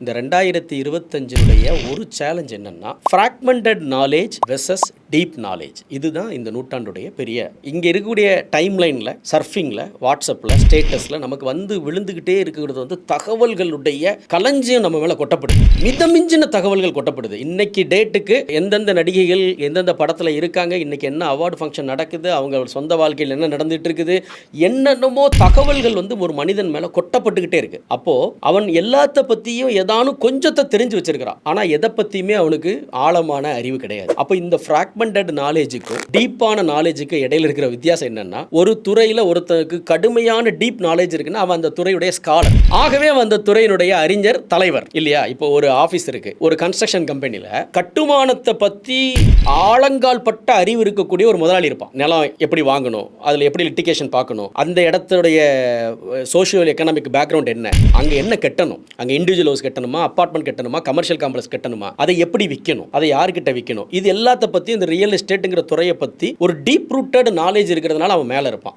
இந்த ரெண்டாயிரத்தி இருபத்தஞ்சினுடைய ஒரு சேலஞ்ச் என்னன்னா fragmented knowledge versus deep knowledge இதுதான் இந்த நூற்றாண்டுடைய பெரிய இங்கே இருக்கக்கூடிய டைம்லைனில் சர்ஃபிங்கில் வாட்ஸ்அப்பில் ஸ்டேட்டஸில் நமக்கு வந்து விழுந்துக்கிட்டே இருக்கிறது வந்து தகவல்களுடைய களஞ்சியம் நம்ம மேலே கொட்டப்படுது. மிதமிஞ்சின தகவல்கள் கொட்டப்படுது. இன்னைக்கு டேட்டுக்கு எந்தெந்த நடிகைகள் எந்தெந்த படத்தில் இருக்காங்க இன்னைக்கு என்ன அவார்டு ஃபங்க்ஷன் நடக்குது அவங்க சொந்த வாழ்க்கையில் என்ன நடந்துட்டு இருக்குது என்னென்னமோ தகவல்கள் வந்து ஒரு மனிதன் மேலே கொட்டப்பட்டுக்கிட்டே இருக்கு. அப்போது அவன் எல்லாத்த பற்றியும் ஏதானும் கொஞ்சத்தை தெரிஞ்சு வச்சிருக்கிறான். ஆனால் எதை பற்றியுமே அவனுக்கு ஆழமான அறிவு கிடையாது. அப்போ இந்த ஃப்ராக்மெண்டட் நாலேஜுக்கும் டீப்பான நாலேஜுக்கு இடையில இருக்கிற வித்தியாசம் என்னன்னா ஒரு துறையில ஒருத்தனுக்கு கடுமையான டீப் நாலேஜ் இருக்குன்னா அவன் அந்த துறையுடைய ஸ்காலர் ஆகவே அந்த துறையினுடைய அறிஞர் தலைவர் இல்லையா? இப்போ ஒரு ஆபீஸ் இருக்கு ஒரு கன்ஸ்ட்ரக்ஷன் கம்பெனியில் கட்டுமானத்தை பத்தி ஆழங்கால் பட்ட அறிவு இருக்கக்கூடிய ஒரு முதலாளி இருப்பான். நிலம் எப்படி வாங்கணும் அதுல எப்படி லிட்டிகேஷன் பார்க்கணும் அந்த இடத்துடைய சோஷியல் எக்கனாமிக் பேக்ரவுண்ட் என்ன அங்க என்ன கட்டணும் அங்க இண்டிவிஜுவல் ஹவுஸ் கட்டணுமா அப்பார்ட்மெண்ட் கட்டணுமா கமர்ஷியல் காம்ப்ளெக்ஸ் கட்டணுமா அதை எப்படி விற்கணும் அதை யார்கிட்ட விற்கணும் இது எல்லாத்த பத்தி இந்த ரியல் எஸ்டேட்டுங்கிற துறையை பற்றி ஒரு டீப் ரூட்டட் நாலேஜ் இருக்கிறதுனால அவன் மேலே இருப்பான்.